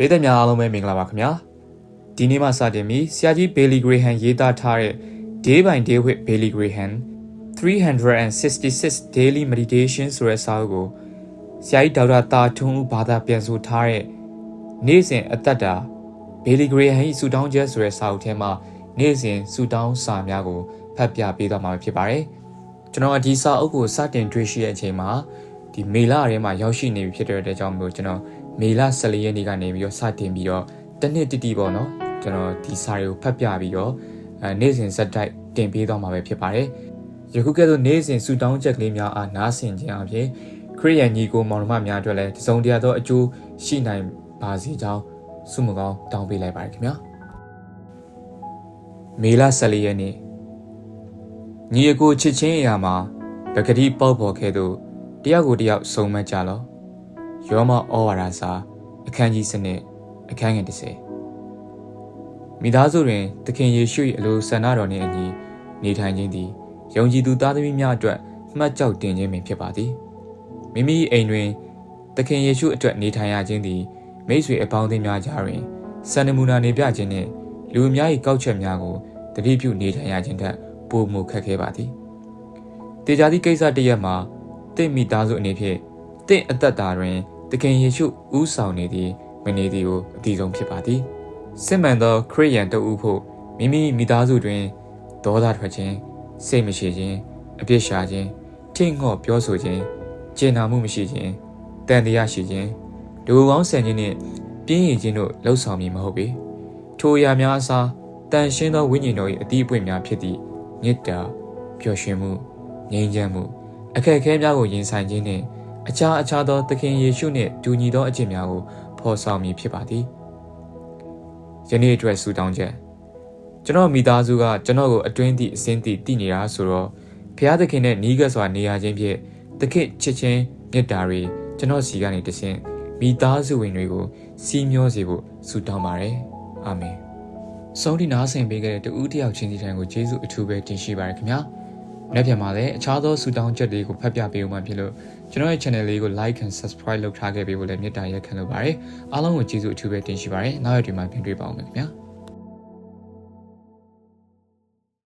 ပြည်သက်များအားလုံးပဲမင်္ဂလာပါခင်ဗျာဒီနေ့မှစတင်ပြီးဆရာကြီးဘေလီဂရေဟန်ရေးသားထားတဲ့ Day by Day with Bailey Graham 366 Daily Meditation ဆိုတဲ့စာအုပ်ကိုဆရာကြီးဒေါက်တာတာထွန်းဦးဘာသာပြန်ဆိုထားတဲ့နေ့စဉ်အသက်တာဘေလီဂရေဟန်၏ဆူတောင်းချက်ဆိုတဲ့စာအုပ်ထဲမှာနေ့စဉ်ဆူတောင်းစာများကိုဖတ်ပြပေးသွားမှာဖြစ်ပါတယ်ကျွန်တော်ဒီစာအုပ်ကိုစတင်တွေ့ရှိတဲ့အချိန်မှာ ဒီမေလထဲမှာရောက်ရှိနေပြီဖြစ်တဲ့အတွက်ကြောင့်မလို့ကျွန်တော်မေလ14ရက်နေ့ကနေပြီးတော့စတင်ပြီးတော့တစ်နှစ်တိတိပေါ့နော်ကျွန်တော်ဒီစာတွေကိုဖတ်ပြပြီးတော့အဲနေ့စဉ်ဇက်တိုက်တင်ပေးသွားမှာပဲဖြစ်ပါတယ်ယခုကဲ့သို့နေ့စဉ်ဆူတောင်းချက်ကလေးများအားနားဆင်ခြင်းအပြင်ခရိယန်ညီကိုမောင်နှမများအတွက်လည်းတစုံတရာသောအကျိုးရှိနိုင်ပါစေကြောင်းဆုမကောင်းတောင်းပေးလိုက်ပါတယ်ခင်ဗျာမေလ14ရက်နေ့ညီအကိုချစ်ချင်းအရာမှာပဂတိပေါက်ပေါ်ခဲ့သို့ တယောက်ကိုတယောက်စုံမကြလောယောမဩဝါဒစာအခန်းကြီးစနစ်အခန်းငယ်30မိသားစုတွင်သခင်ယေရှု၏အလိုဆန္ဒတော်နှင့်အညီနေထိုင်ခြင်းသည်ယုံကြည်သူသားသမီးများအတွက်မှတ်ကြောက်တင်ခြင်းပင်ဖြစ်ပါသည်မိမိအိမ်တွင်သခင်ယေရှုအတွက်နေထိုင်ရခြင်းသည်မိတ်ဆွေအပေါင်းအသင်းများကြားတွင်စံနမူနာနေပြခြင်းနှင့်လူအများ၏ကောက်ချက်များကိုတတိပြုနေထိုင်ရခြင်းထက်ပိုမိုခက်ခဲပါသည်တေချာသည့်ကိစ္စတစ်ရက်မှာတ င့်မိသားစုအနေဖြင့်တင့်အသက်တာတွင်သခင်ယေရှုဥဆောင်နေသည်မနေသည်ကိုအတိဆုံးဖြစ်ပါသည်စစ်မှန်သောခရိယန်တဦးဖို့မိမိမိသားစုတွင်ဒေါသထွက်ခြင်းစိတ်မရှိခြင်းအပြစ်ရှာခြင်းထိတ်ငော့ပြောဆိုခြင်းကျေနာမှုမရှိခြင်းတန်တရားရှိခြင်းလူကောင်းဆန်ခြင်းနှင့်ပြင်းရည်ခြင်းတို့လှုပ်ဆောင်မည်မဟုတ်ပေထိုအရာများအစားတန်ရှင်းသောဝိညာဉ်တော်၏အသီးအပွင့်များဖြစ်သည့်မေတ္တာပျော်ရွှင်မှုငြိမ်းချမ်းမှု အခက်အခဲများကိုရင်ဆိုင်ခြင်းနှင့်အခြားအခြားသောသခင်ယေရှုနှင့်တူညီသောအကျင့်များကိုဖော်ဆောင်မည်ဖြစ်ပါသည်ယနေ့အတွက်ဆုတောင်းချက်ကျွန်တော်မိသားစုကကျွန်တော်ကိုအတွင်းသည့်အစင်းသည့်တည်နေတာဆိုတော့ဘုရားသခင်နဲ့နီးကပ်စွာနေရခြင်းဖြင့်သခင်ချစ်ချင်းမေတ္တာတွေကျွန်တော်စီကနေတဆင့်မိသားစုဝင်တွေကိုစီးမျောစေဖို့ဆုတောင်းပါတယ်အာမင်ဆုံးဒီနာဆင်ပေးခဲ့တဲ့တူးတယောက်ချင်းစီတိုင်းကိုယေရှုအထူးပဲတင်ရှိပါရခင်ဗျာ။ နောက်ပြန်မှာလည်းအခြားသောဆုတောင်းချက်တွေကိုဖတ်ပြပေးဦးမှာဖြစ်လို့ကျွန်တော်ရဲ့ channel လေးကို like and subscribe လုပ်ထားခဲ့ပေးဖို့လည်းမေတ္တာရက်ခံလိုပါတယ်။အားလုံးကိုကျေးဇူးအထူးပဲတင်ရှိပါတယ်။နောက်ရက်ဒီမှာပြန်တွေ့ပါအောင်ခင်ဗျာ။